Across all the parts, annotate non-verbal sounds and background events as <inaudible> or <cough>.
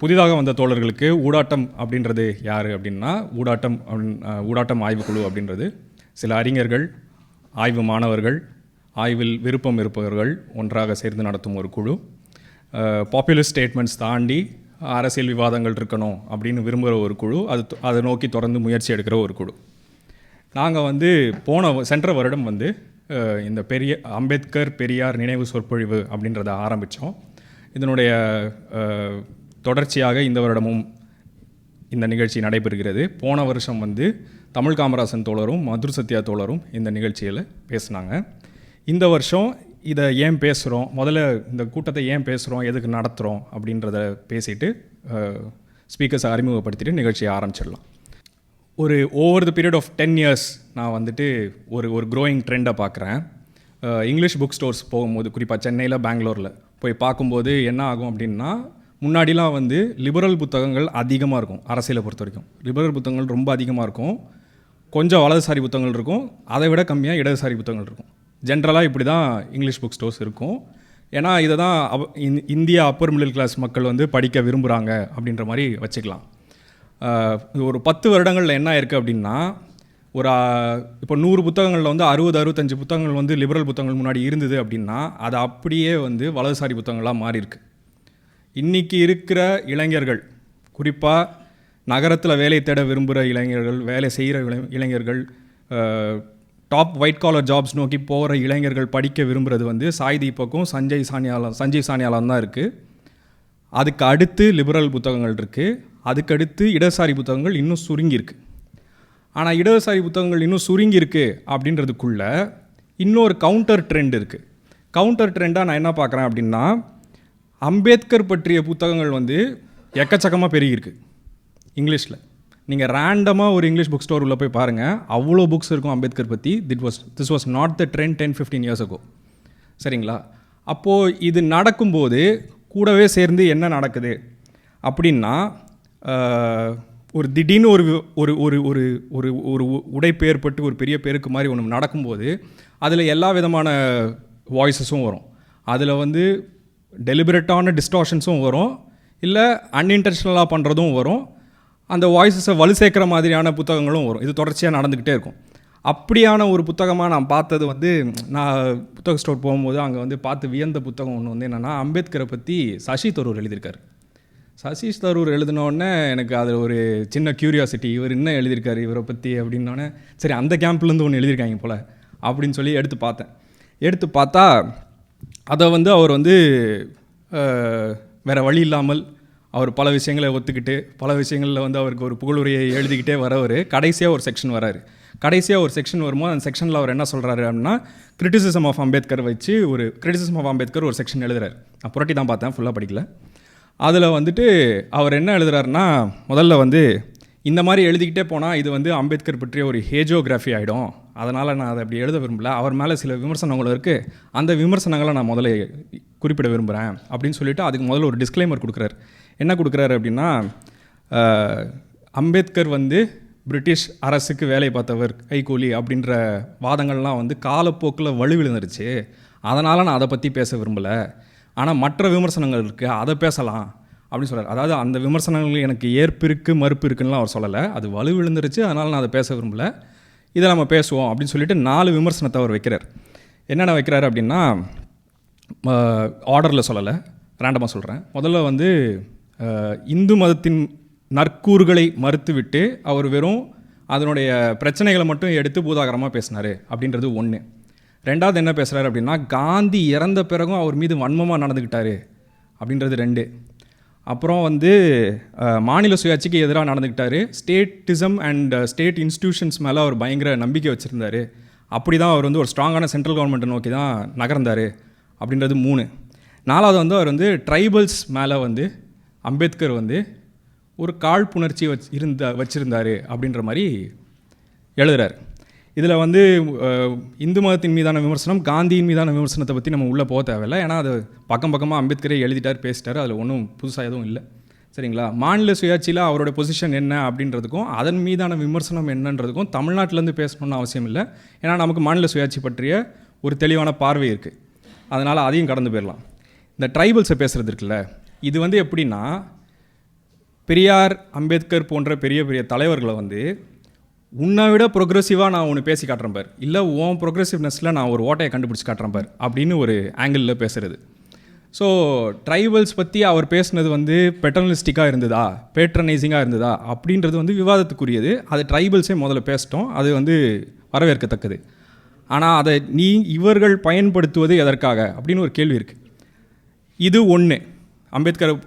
புதிதாக வந்த தோழர்களுக்கு ஊடாட்டம் அப்படின்றது யார் அப்படின்னா ஊடாட்டம் ஊடாட்டம் ஆய்வுக்குழு அப்படின்றது. சில அறிஞர்கள் ஆய்வு மாணவர்கள் ஆய்வில் விருப்பம் இருப்பவர்கள் ஒன்றாக சேர்ந்து நடத்தும் ஒரு குழு. பாப்புலர் ஸ்டேட்மெண்ட்ஸ் தாண்டி அரசியல் விவாதங்கள் இருக்கணும் அப்படின்னு விரும்புகிற ஒரு குழு அது அதை நோக்கி தொடர்ந்து முயற்சி எடுக்கிற ஒரு குழு. நாங்கள் வந்து போன சென்ற வருடம் வந்து இந்த பெரிய அம்பேத்கர் பெரியார் நினைவு சொற்பொழிவு அப்படின்றத ஆரம்பித்தோம் இதனுடைய தொடர்ச்சியாக இந்த வருடமும் இந்த நிகழ்ச்சி நடைபெறுகிறது. போன வருஷம் வந்து தமிழ் காமராசன் தோழரும் மதுர் சத்யா தோழரும் இந்த நிகழ்ச்சியில் பேசினாங்க. இந்த வருஷம் இதை ஏன் பேசுகிறோம் முதல்ல இந்த கூட்டத்தை ஏன் பேசுகிறோம் எதுக்கு நடத்துகிறோம் அப்படின்றத பேசிட்டு ஸ்பீக்கர்ஸை அறிமுகப்படுத்திட்டு நிகழ்ச்சியை ஆரம்பிச்சிடலாம். ஒரு over the period of ten years நான் வந்துட்டு ஒரு ஒரு க்ரோயிங் ட்ரெண்டை பார்க்குறேன் இங்கிலீஷ் புக் ஸ்டோர்ஸ் போகும்போது குறிப்பாக சென்னையில் பெங்களூரில் போய் பார்க்கும்போது என்ன ஆகும் அப்படின்னா முன்னாடிலாம் வந்து லிபரல் புத்தகங்கள் அதிகமாக இருக்கும் அரசியலை பொறுத்த வரைக்கும். லிபரல் புத்தகங்கள் ரொம்ப அதிகமாக இருக்கும். கொஞ்சம் வலதுசாரி புத்தகங்கள் இருக்கும். அதை விட கம்மியாக இடதுசாரி புத்தகங்கள் இருக்கும். ஜென்ரலாக இப்படி தான் இங்கிலீஷ் புக் ஸ்டோர்ஸ் இருக்கும். ஏன்னா இதை தான் அவ- இந்- இந்திய அப்பர் மிடில் கிளாஸ் மக்கள் வந்து படிக்க விரும்புகிறாங்க அப்படின்ற மாதிரி வச்சுக்கலாம். இது ஒரு பத்து வருடங்களில் என்ன இருக்குது அப்படின்னா ஒரு இப்போ நூறு புத்தகங்களில் வந்து அறுபது அறுபத்தஞ்சு புத்தகங்கள் வந்து லிபரல் புத்தகங்கள் முன்னாடி இருந்தது அப்படின்னா அது அப்படியே வந்து வலதுசாரி புத்தகங்களாக மாறிருக்கு இன்னைக்கு இருக்கிற இளைஞர்கள் குறிப்பாக நகரத்தில் வேலை தேட விரும்புகிற இளைஞர்கள் வேலை செய்கிற இளைஞர்கள் டாப் ஒயிட் காலர் ஜாப்ஸ் நோக்கி போகிற இளைஞர்கள் படிக்க விரும்புகிறது வந்து சாய் தீபக்கும் சஞ்சய் சானியாலம் சஞ்சய் சானியாலம் தான் இருக்குது அதுக்கு அடுத்து லிபரல் புத்தகங்கள் இருக்குது அதுக்கு அடுத்து இடதுசாரி புத்தகங்கள் இன்னும் சுருங்கியிருக்கு ஆனால் இடதுசாரி புத்தகங்கள் இன்னும் சுருங்கியிருக்கு அப்படின்றதுக்குள்ளே இன்னொரு கவுண்டர் ட்ரெண்ட் இருக்குது கவுண்டர் ட்ரெண்டாக நான் என்ன பார்க்குறேன் அப்படின்னா அம்பேத்கர் பற்றிய புத்தகங்கள் வந்து எக்கச்சக்கமாக பெருகியிருக்கு. இங்கிலீஷில். நீங்கள் ரேண்டமாக ஒரு இங்கிலீஷ் புக் ஸ்டோர் உள்ள போய் பாருங்கள் அவ்வளோ புக்ஸ் இருக்கும் அம்பேத்கர் பற்றி it was this was not the trend ten fifteen years ago சரிங்களா? அப்போது இது நடக்கும்போது கூடவே சேர்ந்து என்ன நடக்குது? அப்படின்னா ஒரு திடீர்னு ஒரு ஒரு ஒரு ஒரு ஒரு ஒரு உ- உடைப்பு ஏற்பட்டு ஒரு பெரிய பேருக்கு மாதிரி ஒன்று நடக்கும்போது அதில் எல்லா விதமான வாய்ஸஸும் வரும். அதில் வந்து டெலிபரேட்டான டிஸ்டார்ஷன்ஸும் வரும். இல்லை அன்இன்டென்ஷனலாக பண்ணுறதும் வரும். அந்த வாய்ஸஸை வலு சேர்க்குற மாதிரியான புத்தகங்களும் வரும். இது தொடர்ச்சியாக நடந்துக்கிட்டே இருக்கும். அப்படியான ஒரு புத்தகமாக நான் பார்த்தது வந்து நான் புத்தக ஸ்டோர் போகும்போது அங்கே வந்து பார்த்து வியந்த புத்தகம் ஒன்று வந்து என்னென்னா அம்பேத்கரை பற்றி சசி தரூர் எழுதியிருக்காரு. சசி தரூர் எழுதினோடனே எனக்கு அது ஒரு சின்ன க்யூரியாசிட்டி இவர் என்ன எழுதியிருக்காரு இவரை பற்றி அப்படின்னோடனே சரி அந்த கேம்ப்லேருந்து ஒன்று எழுதியிருக்காங்க போல் அப்படின்னு சொல்லி எடுத்து பார்த்தேன். எடுத்து பார்த்தா அதை வந்து அவர் வந்து வேறு வழி இல்லாமல் அவர் பல விஷயங்களை ஒத்துக்கிட்டு பல விஷயங்களில் வந்து அவருக்கு ஒரு புகழுரையை எழுதிக்கிட்டே வரவர். கடைசியாக ஒரு செக்ஷன் வராரு. கடைசியாக ஒரு செக்ஷன் வரும்போது அந்த செக்ஷனில் அவர் என்ன சொல்கிறாரு அப்படின்னா கிரிட்டிசிசம் ஆஃப் அம்பேத்கர் வச்சு ஒரு கிரிட்டிசிசம் ஆஃப் அம்பேத்கர் ஒரு செக்ஷன் எழுதுறாரு. நான் புரட்டி தான் பார்த்தேன் ஃபுல்லாக படிக்கல. அதில் வந்துட்டு அவர் என்ன எழுதுறாருன்னா முதல்ல வந்து இந்த மாதிரி எழுதிக்கிட்டே போனால் இது வந்து அம்பேத்கர் பற்றிய ஒரு ஹேஜோகிராஃபி ஆகிடும் அதனால் நான் அதை அப்படி எழுத விரும்பல. அவர் மேலே சில விமர்சனங்களும் இருக்குது அந்த விமர்சனங்களை நான் முதல்ல குறிப்பிட விரும்புகிறேன் அப்படின்னு சொல்லிட்டு அதுக்கு முதல்ல ஒரு டிஸ்க்ளைமர் கொடுக்குறாரு. என்ன கொடுக்குறாரு அப்படின்னா அம்பேத்கர் வந்து பிரிட்டிஷ் அரசுக்கு வேலை பார்த்தவர் கைகூலி அப்படின்ற வாதங்கள்லாம் வந்து காலப்போக்கில் வலுவிழுந்துருச்சு அதனால் நான் அதை பற்றி பேச விரும்பலை. ஆனால் மற்ற விமர்சனங்கள் இருக்குது அதை பேசலாம் அப்படின்னு சொல்கிறார் அதாவது அந்த விமர்சனங்கள் எனக்கு ஏற்பு இருக்குது மறுப்பு இருக்குன்னுலாம் அவர் சொல்லலை. அது வலு விழுந்துருச்சு அதனால் நான் அதை பேச விரும்பலை. இதை நம்ம பேசுவோம் அப்படின்னு சொல்லிட்டு நாலு விமர்சனத்தை அவர் வைக்கிறார். என்னென்ன வைக்கிறாரு அப்படின்னா ஆர்டரில் சொல்லலை. ரேண்டமாக சொல்கிறேன் முதல்ல வந்து இந்து மதத்தின் நற்கூறுகளை மறுத்துவிட்டு அவர் வெறும் அதனுடைய பிரச்சனைகளை மட்டும் எடுத்து பூதாகரமாக பேசினார் அப்படின்றது ஒன்று ரெண்டாவது என்ன பேசுகிறாரு அப்படின்னா காந்தி இறந்த பிறகும் அவர் மீது வன்மமாக நடந்துக்கிட்டாரு அப்படின்றது ரெண்டு. அப்புறம் வந்து மாநில சுயாட்சிக்கு எதிராக நடந்துக்கிட்டாரு. ஸ்டேட்டிசம் அண்ட் ஸ்டேட் இன்ஸ்டியூஷன்ஸ் மேலே அவர் பயங்கர நம்பிக்கை வச்சுருந்தாரு. அப்படி தான் அவர் வந்து ஒரு ஸ்ட்ராங்கான சென்ட்ரல் கவர்மெண்ட்டை நோக்கி தான் நகர்ந்தார் அப்படின்றது மூணு. நாலாவது வந்து அவர் வந்து ட்ரைபல்ஸ் மேலே வந்து அம்பேத்கர் வந்து ஒரு காழ்ப்புணர்ச்சி வச் இருந்த வச்சுருந்தாரு அப்படின்ற மாதிரி எழுதுறாரு. இதில் வந்து இந்து மதத்தின் மீதான விமர்சனம் காந்தியின் மீதான விமர்சனத்தை பற்றி நம்ம உள்ளே போக தேவையில்லை. ஏன்னா அது பக்கம் பக்கமாக அம்பேத்கரே எழுதிட்டார் பேசிட்டார் அதில் ஒன்றும் புதுசாக எதுவும் இல்லை. சரிங்களா? மாநில சுயாட்சியில் அவரோட பொசிஷன் என்ன அப்படின்றதுக்கும் அதன் மீதான விமர்சனம் என்னன்றதுக்கும் தமிழ்நாட்டிலேருந்து பேசணும்னு அவசியம் இல்லை. ஏன்னா நமக்கு மாநில சுயாட்சி பற்றிய ஒரு தெளிவான பார்வை இருக்குது அதனால் அதையும் கடந்து போயிடலாம். இந்த ட்ரைபல்ஸை பேசுகிறது இருக்குல்ல இது வந்து எப்படின்னா பெரியார் அம்பேத்கர் போன்ற பெரிய பெரிய தலைவர்களை வந்து உன்னை விட ப்ரொக்ரெசிவாக நான் ஒன்று பேசி காட்டுறேன் பார். இல்லை உன் ப்ரொக்ரெசிவ்னஸில் நான் ஒரு ஓட்டையை கண்டுபிடிச்சி காட்டுறேன் பார் அப்படின்னு ஒரு ஆங்கிளில் பேசுகிறது ஸோ ட்ரைபல்ஸ் பற்றி அவர் பேசுனது வந்து பெட்டர்னலிஸ்டிக்காக இருந்ததா? பேட்ரனைசிங்காக இருந்ததா? அப்படின்றது வந்து விவாதத்துக்குரியது. அது ட்ரைபல்ஸே முதல்ல பேசிட்டோம். அது வந்து வரவேற்கத்தக்கது. ஆனால் அதை நீ இவர்கள் பயன்படுத்துவது எதற்காக? அப்படின்னு ஒரு கேள்வி இருக்குது இது ஒன்று அம்பேத்கரை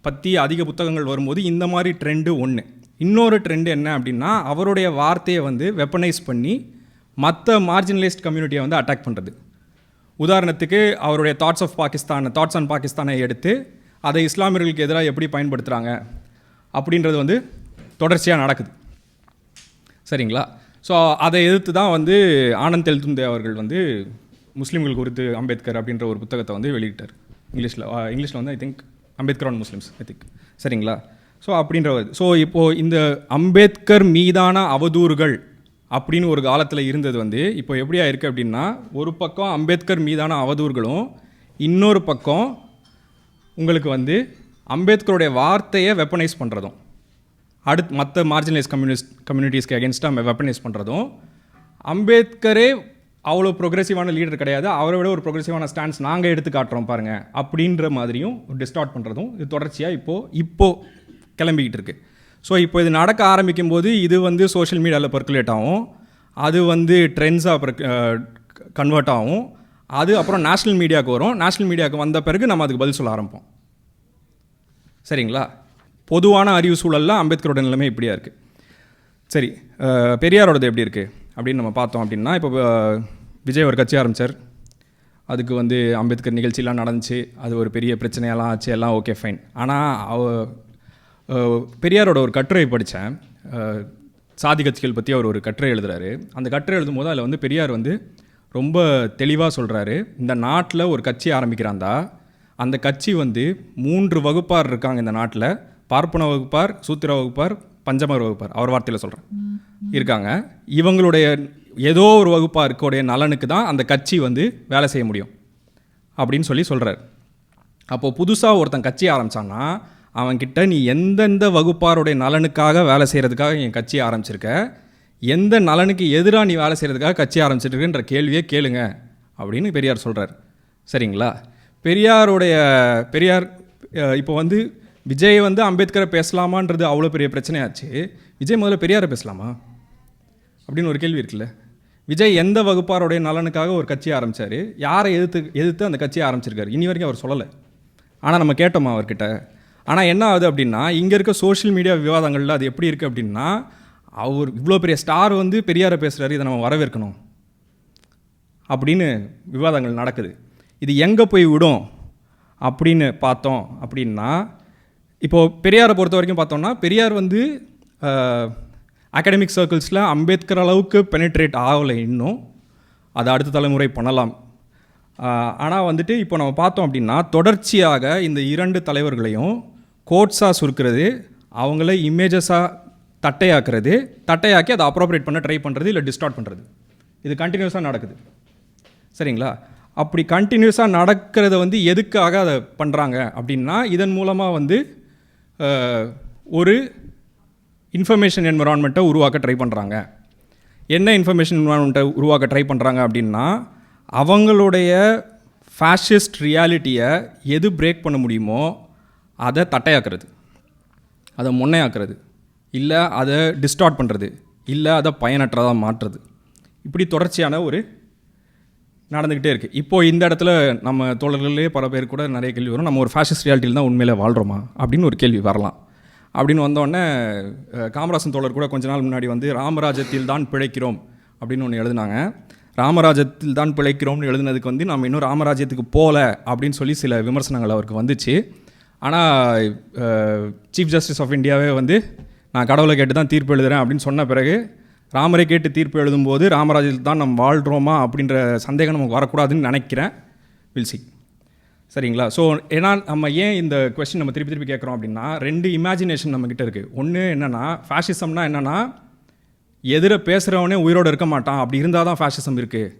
பற்றி அதிக புத்தகங்கள் வரும்போது இந்த மாதிரி ட்ரெண்டு ஒன்று இன்னொரு ட்ரெண்டு என்ன அப்படின்னா அவருடைய வார்த்தையை வந்து வெப்பனைஸ் பண்ணி மற்ற மார்ஜினலைஸ்ட் கம்யூனிட்டியை வந்து அட்டாக் பண்ணுறது உதாரணத்துக்கு அவருடைய thoughts of Pakistan thoughts on பாகிஸ்தானை எடுத்து அதை இஸ்லாமியர்களுக்கு எதிராக எப்படி பயன்படுத்துகிறாங்க அப்படின்றது வந்து தொடர்ச்சியாக நடக்குது. சரிங்களா? ஸோ அதை எதிர்த்து தான் வந்து ஆனந்த் தெல்துந்தே அவர்கள் வந்து முஸ்லீம்கள் குறித்து அம்பேத்கர் அப்படின்ற ஒரு புத்தகத்தை வந்து வெளியிட்டார். இங்கிலீஷில் இங்கிலீஷில் வந்து I think Ambedkar on Muslims I think சரிங்களா? ஸோ அப்படின்ற ஸோ இப்போது இந்த அம்பேத்கர் மீதான அவதூறுகள் அப்படின்னு ஒரு காலத்தில் இருந்தது வந்து இப்போ எப்படியா இருக்குது அப்படின்னா ஒரு பக்கம் அம்பேத்கர் மீதான அவதூறுகளும் இன்னொரு பக்கம் உங்களுக்கு வந்து அம்பேத்கருடைய வார்த்தையை வெப்பனைஸ் பண்ணுறதும் அடுத்து மற்ற மார்ஜினலைஸ் கம்யூனிஸ்ட் கம்யூனிட்டிஸ்க்கு அகேன்ஸ்டாக வெப்பனைஸ் பண்ணுறதும் அம்பேத்கரே அவ்வளோ ப்ரொக்ரெசிவான லீடர் கிடையாது அவரை விட ஒரு ப்ரொக்ரெசிவான ஸ்டாண்ட்ஸ் நாங்கள் எடுத்து காட்டுறோம் பாருங்கள் அப்படின்ற மாதிரியும் டிஸ்டார்ட் பண்ணுறதும் இது தொடர்ச்சியாக இப்போது இப்போது கிளம்பிக்கிட்டு இருக்கு ஸோ இப்போ இது நடக்க ஆரம்பிக்கும் போது இது வந்து சோஷியல் மீடியாவில் பர்க்குலேட் ஆகும். அது வந்து ட்ரெண்ட்ஸாக கன்வெர்ட் ஆகும். அது அப்புறம் நேஷ்னல் மீடியாவுக்கு வரும். நேஷ்னல் மீடியாவுக்கு வந்த பிறகு நம்ம அதுக்கு பதில் சொல்ல ஆரம்பிப்போம். சரிங்களா? பொதுவான அறிவு சூழலில் அம்பேத்கரோட நிலைமை இப்படியா இருக்குது சரி பெரியாரோடது எப்படி இருக்குது அப்படின்னு நம்ம பார்த்தோம் அப்படின்னா இப்போ விஜய் ஒரு கட்சி ஆரம்பித்தார் அதுக்கு வந்து அம்பேத்கர் நிகழ்ச்சிலாம் நடந்துச்சு. அது ஒரு பெரிய பிரச்சனையெல்லாம் ஆச்சு. எல்லாம் ஓகே ஃபைன் ஆனால் அவ பெரியாரோட ஒரு கட்டுரை படித்தேன் சாதி கட்சிகள் பற்றி அவர் ஒரு கட்டுரை எழுதுறாரு. அந்த கட்டுரை எழுதும் போது அதில் வந்து பெரியார் வந்து ரொம்ப தெளிவாக சொல்கிறாரு இந்த நாட்டில் ஒரு கட்சி ஆரம்பிக்கிறாந்தா அந்த கட்சி வந்து மூன்று வகுப்பார் இருக்காங்க இந்த நாட்டில். பார்ப்பன வகுப்பார் சூத்திர வகுப்பார் பஞ்சமர் வகுப்பார். அவர் வார்த்தையில் சொல்கிறேன் இருக்காங்க. இவங்களுடைய ஏதோ ஒரு வகுப்பாருக்குடைய நலனுக்கு தான் அந்த கட்சி வந்து வேலை செய்ய முடியும். அப்படின்னு சொல்லி சொல்கிறார் அப்போது புதுசாக ஒருத்தன் கட்சி ஆரம்பிச்சான்னா அவன்கிட்ட நீ எந்தெந்த வகுப்பாருடைய நலனுக்காக வேலை செய்கிறதுக்காக என் கட்சி ஆரம்பிச்சிருக்க? எந்த நலனுக்கு எதிராக நீ வேலை செய்கிறதுக்காக கட்சி ஆரம்பிச்சிருக்குன்ற கேள்வியே கேளுங்க. அப்படின்னு பெரியார் சொல்கிறார் சரிங்களா? பெரியாருடைய பெரியார் இப்போ வந்து விஜய் வந்து அம்பேத்கரை பேசலாமான்றது அவ்வளோ பெரிய பிரச்சனையாச்சு. விஜய் முதல்ல பெரியாரை பேசலாமா? அப்படின்னு ஒரு கேள்வி இருக்குல்ல. விஜய் எந்த வகுப்பாருடைய நலனுக்காக ஒரு கட்சி ஆரம்பித்தார் யாரை எதிர்த்து எதிர்த்து அந்த கட்சியை ஆரம்பிச்சிருக்காரு? இனி வரைக்கும் அவர் சொல்லலை. ஆனால் நம்ம கேட்டோமா அவர்கிட்ட? ஆனால் என்ன ஆகுது அப்படின்னா இங்கே இருக்க சோஷியல் மீடியா விவாதங்களில் அது எப்படி இருக்குது அப்படின்னா அவர் இவ்வளோ பெரிய ஸ்டார் வந்து பெரியாரை பேசுகிறாரு இதை நம்ம வரவேற்கணும் அப்படின்னு விவாதங்கள் நடக்குது. இது எங்கே போய் விடும் அப்படின்னு பார்த்தோம் அப்படின்னா இப்போது பெரியாரை பொறுத்த வரைக்கும் பார்த்தோம்னா பெரியார் வந்து அகாடமிக் சர்க்கிள்ஸில் அம்பேத்கர் அளவுக்கு பெனிட்ரேட் ஆகலை இன்னும். அதை அடுத்த தலைமுறை பண்ணலாம். ஆனால் வந்துட்டு இப்போ நம்ம பார்த்தோம் அப்படின்னா தொடர்ச்சியாக இந்த இரண்டு தலைவர்களையும் கோட்ஸாக சுருக்கிறது அவங்கள இமேஜஸாக தட்டையாக்குறது தட்டையாக்கி அதை அப்ரோப்ரேட் பண்ண ட்ரை பண்ணுறது இல்லை டிஸ்டார்ட் பண்ணுறது இது கண்டினியூஸாக நடக்குது. சரிங்களா? அப்படி கண்டினியூஸாக நடக்கிறத வந்து எதுக்காக அதை பண்ணுறாங்க அப்படின்னா இதன் மூலமாக வந்து ஒரு இன்ஃபர்மேஷன் என்விரான்மெண்ட்டை உருவாக்க ட்ரை பண்ணுறாங்க என்ன இன்ஃபர்மேஷன் என்விரான்மெண்ட்டை உருவாக்க ட்ரை பண்ணுறாங்க அப்படின்னா அவங்களுடைய ஃபேஷிஸ்ட் ரியாலிட்டியை எது பிரேக் பண்ண முடியுமோ அதை தட்டையாக்குறது. அதை முன்னையாக்குறது. இல்லை அதை டிஸ்டார்ட் பண்ணுறது இல்லை அதை பயனற்றதாக மாற்றுறது. இப்படி தொடர்ச்சியான ஒரு நடந்துக்கிட்டே இருக்குது இப்போது இந்த இடத்துல நம்ம தோழர்களே பல பேர் கூட நிறைய கேள்வி வரும். நம்ம ஒரு ஃபேஷிஸ்ட் ரியாலிட்டியில் தான் உண்மையில் வாழ்கிறோமா அப்படின்னு ஒரு கேள்வி வரலாம். அப்படின்னு வந்தோடனே காமராசன் தோழர் கூட கொஞ்ச நாள் முன்னாடி வந்து ராமராஜ்யத்தில் தான் பிழைக்கிறோம் அப்படின்னு ஒன்று எழுதினாங்க. ராமராஜ்யத்தில் தான் பிழைக்கிறோம்னு எழுதினதுக்கு வந்து நம்ம இன்னும் ராமராஜ்யத்துக்கு போகல அப்படின்னு சொல்லி சில விமர்சனங்கள் அவருக்கு வந்துச்சு. ஆனால் சீஃப் ஜஸ்டிஸ் ஆஃப் இந்தியாவே வந்து நான் கடவுளை கேட்டு தான் தீர்ப்பு எழுதுகிறேன் அப்படின்னு சொன்ன பிறகு ராமரை கேட்டு தீர்ப்பு எழுதும்போது ராமராஜில் தான் நம்ம வாழ்கிறோமா அப்படின்ற சந்தேகம் நமக்கு வரக்கூடாதுன்னு நினைக்கிறேன். வில்சி சரிங்களா? ஸோ ஏன்னா நம்ம ஏன் இந்த கொஸ்டின் நம்ம திருப்பி திருப்பி கேட்குறோம் அப்படின்னா ரெண்டு இமேஜினேஷன் நம்மக்கிட்ட இருக்குது ஒன்று என்னென்னா ஃபேஷிசம்னா என்னென்னா எதிர பேசுகிறவனே உயிரோடு இருக்க மாட்டான். அப்படி இருந்தால் தான் ஃபேஷிசம் இருக்குது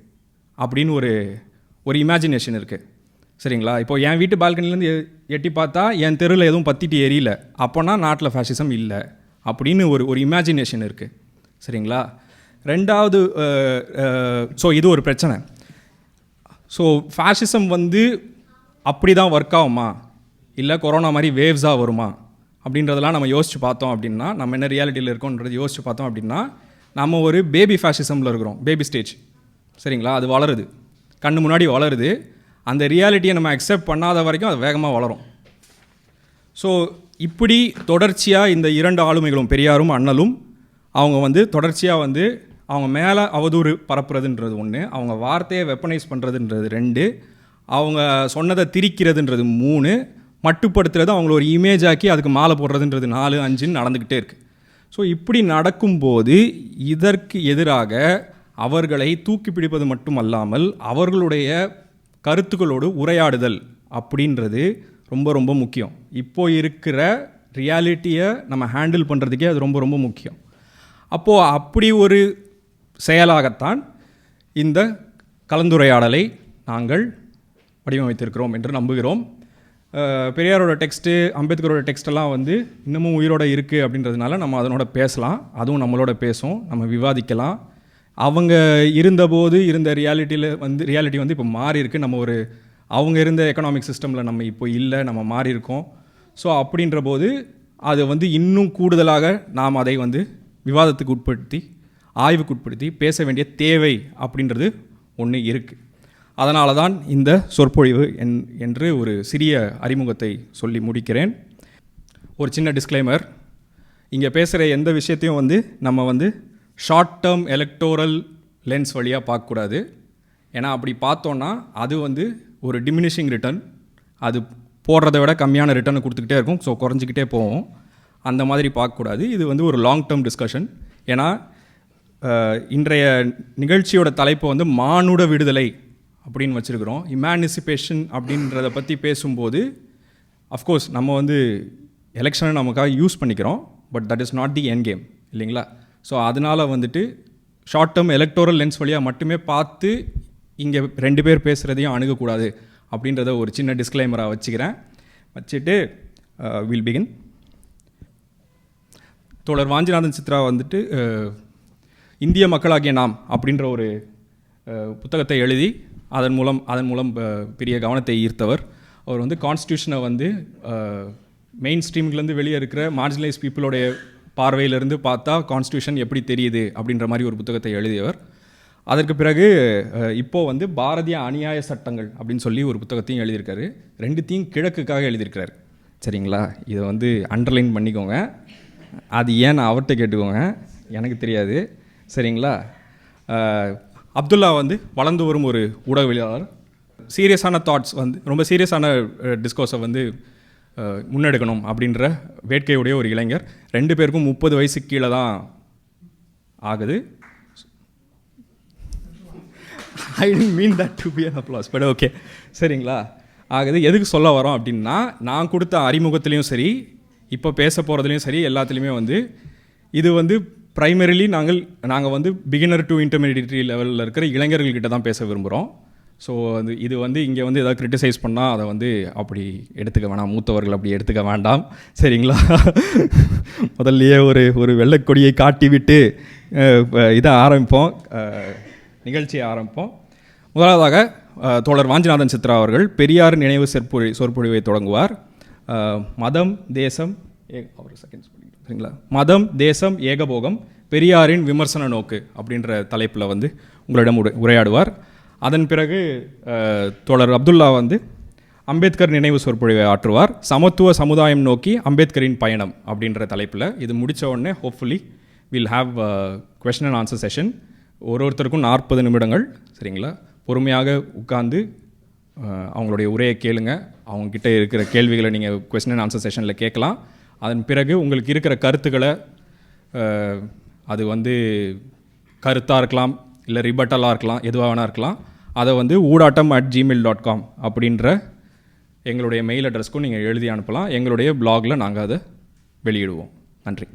அப்படின்னு ஒரு ஒரு இமேஜினேஷன் இருக்குது சரிங்களா? இப்போ என் வீட்டு பால்கனிலேருந்து எட்டி பார்த்தா என் தெருவில் எதுவும் பத்திட்டு எரியல. அப்போனா நாட்டில் ஃபேஷிசம் இல்லை. அப்படின்னு ஒரு ஒரு இமேஜினேஷன் இருக்குது சரிங்களா? ரெண்டாவது ஸோ இது ஒரு பிரச்சனை. ஸோ ஃபேஷிசம் வந்து அப்படி தான் ஒர்க் ஆகுமா? இல்லை கொரோனா மாதிரி வேவ்ஸாக வருமா? அப்படின்றதெல்லாம் நம்ம யோசிச்சு பார்த்தோம் அப்படின்னா நம்ம என்ன ரியாலிட்டியில் இருக்கோன்றது யோசிச்சு பார்த்தோம் அப்படின்னா நம்ம ஒரு பேபி ஃபேஷிசமில் இருக்கிறோம். பேபி ஸ்டேஜ் சரிங்களா? அது வளருது. கண்ணு முன்னாடி வளருது. அந்த ரியாலிட்டியை நம்ம அக்செப்ட் பண்ணாத வரைக்கும் அது வேகமாக வளரும். ஸோ இப்படி தொடர்ச்சியாக இந்த இரண்டு ஆளுமைகளும் பெரியாரும் அண்ணலும் அவங்க வந்து தொடர்ச்சியாக வந்து அவங்க மேலே அவதூறு பரப்புறதுன்றது ஒன்று அவங்க வார்த்தையை வெப்பனைஸ் பண்ணுறதுன்றது ரெண்டு அவங்க சொன்னதை திரிக்கிறதுன்றது மூணு மட்டுப்படுத்துறது அவங்கள ஒரு இமேஜ் ஆக்கி அதுக்கு மாலை போடுறதுன்றது நாலு அஞ்சுன்னு நடந்துக்கிட்டே இருக்குது ஸோ இப்படி நடக்கும்போது இதற்கு எதிராக அவர்களை தூக்கி பிடிப்பது மட்டுமல்லாமல் அவர்களுடைய கருத்துக்களோடு உரையாடுதல் அப்படின்றது ரொம்ப ரொம்ப முக்கியம். இப்போ இருக்கிற ரியாலிட்டியை நம்ம ஹேண்டில் பண்ணுறதுக்கே அது ரொம்ப ரொம்ப முக்கியம். அப்போது அப்படி ஒரு செயலாகத்தான் இந்த கலந்துரையாடலை நாங்கள் வடிவமைத்திருக்கிறோம் என்று நம்புகிறோம். பெரியாரோட டெக்ஸ்ட்டு அம்பேத்கரோட டெக்ஸ்டெல்லாம் வந்து இன்னமும் உயிரோட இருக்குது அப்படின்றதுனால நம்ம அதனோட பேசலாம். அதுவும் நம்மளோட பேசும். நம்ம விவாதிக்கலாம். அவங்க இருந்தபோது இருந்த ரியாலிட்டியில் வந்து ரியாலிட்டி வந்து இப்போ மாறி இருக்கு நம்ம ஒரு அவங்க இருந்த எக்கனாமிக் சிஸ்டமில் நம்ம இப்போ இல்லை நம்ம மாறி இருக்கோம் ஸோ அப்படின்ற போது அது வந்து இன்னும் கூடுதலாக நாம் அதை வந்து விவாதத்துக்கு உட்படுத்தி ஆய்வுக்கு உட்படுத்தி பேச வேண்டிய தேவை அப்படின்றது ஒன்று இருக்குது அதனால தான் இந்த சொற்பொழிவு என் என்று ஒரு சிறிய அறிமுகத்தை சொல்லி முடிக்கிறேன். ஒரு சின்ன டிஸ்க்ளைமர் இங்கே பேசுகிற எந்த விஷயத்தையும் வந்து நம்ம வந்து ஷார்ட் டேர்ம் எலக்டோரல் லென்ஸ் வழியாக பார்க்கக்கூடாது. ஏன்னா அப்படி பார்த்தோன்னா அது வந்து ஒரு டிமினிஷிங் ரிட்டர்ன் அது போடுறத விட கம்மியான ரிட்டர்னை கொடுத்துக்கிட்டே இருக்கும். ஸோ குறைஞ்சிக்கிட்டே போகும். அந்த மாதிரி பார்க்கக்கூடாது. இது வந்து ஒரு லாங் டேர்ம் டிஸ்கஷன் ஏன்னா இன்றைய நிகழ்ச்சியோட தலைப்பு வந்து மானுட விடுதலை அப்படின்னு வச்சுருக்கிறோம். இமானிசிபேஷன் அப்படின்றத பற்றி பேசும்போது அஃப்கோர்ஸ் நம்ம வந்து எலெக்ஷனை நமக்காக யூஸ் பண்ணிக்கிறோம். But that is not the end game இல்லைங்களா? ஸோ அதனால் வந்துட்டு ஷார்ட் டேர்ம் எலக்டோரல் லென்ஸ் வழியாக மட்டுமே பார்த்து இங்கே ரெண்டு பேர் பேசுகிறதையும் அணுகக்கூடாது அப்படின்றத ஒரு சின்ன டிஸ்க்ளைமராக வச்சுக்கிறேன். வச்சுட்டு uh, வில் பிகின் தோழர் வாஞ்சிநாதன் சித்ரா வந்துட்டு uh, இந்திய மக்களாகிய நாம் அப்படின்ற ஒரு uh, புத்தகத்தை எழுதி அதன் மூலம் அதன் மூலம் பெரிய கவனத்தை ஈர்த்தவர். அவர் வந்து கான்ஸ்டியூஷனை வந்து மெயின் ஸ்ட்ரீம்லேருந்து வெளியே இருக்கிற மார்ஜினலைஸ் பீப்புளோடைய பார்வையிலிருந்து பார்த்தா கான்ஸ்டியூஷன் எப்படி தெரியுது அப்படின்ற மாதிரி ஒரு புத்தகத்தை எழுதியவர். அதற்கு பிறகு இப்போது வந்து பாரதிய அநியாய சட்டங்கள் அப்படின்னு சொல்லி ஒரு புத்தகத்தையும் எழுதியிருக்காரு. ரெண்டுத்தையும் கிழக்குக்காக எழுதியிருக்காரு சரிங்களா? இதை வந்து அண்டர்லைன் பண்ணிக்கோங்க. அது ஏன் நான் அவர்கிட்ட கேட்டுக்கோங்க? எனக்கு தெரியாது. சரிங்களா? அப்துல்லா வந்து வளர்ந்து வரும் ஒரு ஊடகவியலாளர். சீரியஸான தாட்ஸ் வந்து ரொம்ப சீரியஸான டிஸ்கோஸை வந்து முன்னெடுக்கணும் அப்படின்ற வேட்கையுடைய ஒரு இளைஞர். ரெண்டு பேருக்கும் முப்பது வயசு கீழே தான் ஆகுது. I didn't mean that to be applause but okay சரிங்களா? ஆகுது. எதுக்கு சொல்ல வரோம் அப்படின்னா நான் கொடுத்த அறிமுகத்துலேயும் சரி இப்போ பேச போகிறதுலையும் சரி எல்லாத்துலேயுமே வந்து இது வந்து ப்ரைமரிலி நாங்கள் நாங்கள் வந்து பிகினர் டு இன்டர்மீடியட்ரி லெவலில் இருக்கிற இளைஞர்கள்கிட்ட தான் பேச விரும்புகிறோம் ஸோ அது இது வந்து இங்கே வந்து எதாவது கிரிட்டிசைஸ் பண்ணால் அதை வந்து அப்படி எடுத்துக்க வேணாம். மூத்தவர்கள் அப்படி எடுத்துக்க வேண்டாம். சரிங்களா? <laughs> முதல்லையே ஒரு ஒரு வெள்ளைக்கொடியை காட்டி விட்டு இதை ஆரம்பிப்போம். நிகழ்ச்சியை ஆரம்பிப்போம். முதலாவதாக தோழர் வாஞ்சிநாதன் சித்ரா அவர்கள் பெரியார் நினைவு சொற்பொழி சொற்பொழிவை தொடங்குவார். மதம் தேசம் ஏ அவர் செகண்ட்ஸ் சரிங்களா? மதம் தேசம் ஏகபோகம் பெரியாரின் விமர்சன நோக்கு அப்படின்ற தலைப்பில் வந்து உங்களிடம் உரையாடுவார். அதன் பிறகு தோழர் அப்துல்லா வந்து அம்பேத்கர் நினைவு சொற்பொழிவை ஆற்றுவார். சமத்துவ சமுதாயம் நோக்கி அம்பேத்கரின் பயணம் அப்படின்ற தலைப்பில் இது முடித்த உடனே hopefully will have question and answer session ஒரு ஒருத்தருக்கும் நாற்பது நிமிடங்கள் சரிங்களா? பொறுமையாக உட்கார்ந்து அவங்களுடைய உரையை கேளுங்க. அவங்கக்கிட்ட இருக்கிற கேள்விகளை நீங்கள் கொஸ்டின் அண்ட் ஆன்சர் செஷனில் கேட்கலாம். அதன் பிறகு உங்களுக்கு இருக்கிற கருத்துக்களை அது வந்து கருத்தாக இருக்கலாம் இல்லை ரிபட்டலாக இருக்கலாம் எதுவாக வேணா இருக்கலாம். அதை வந்து Oodattam at Gmail dot com அப்படின்ற எங்களுடைய மெயில் அட்ரஸ்க்கும் நீங்கள் எழுதி அனுப்பலாம். எங்களுடைய பிளாகில் நாங்கள் அதை வெளியிடுவோம். நன்றி.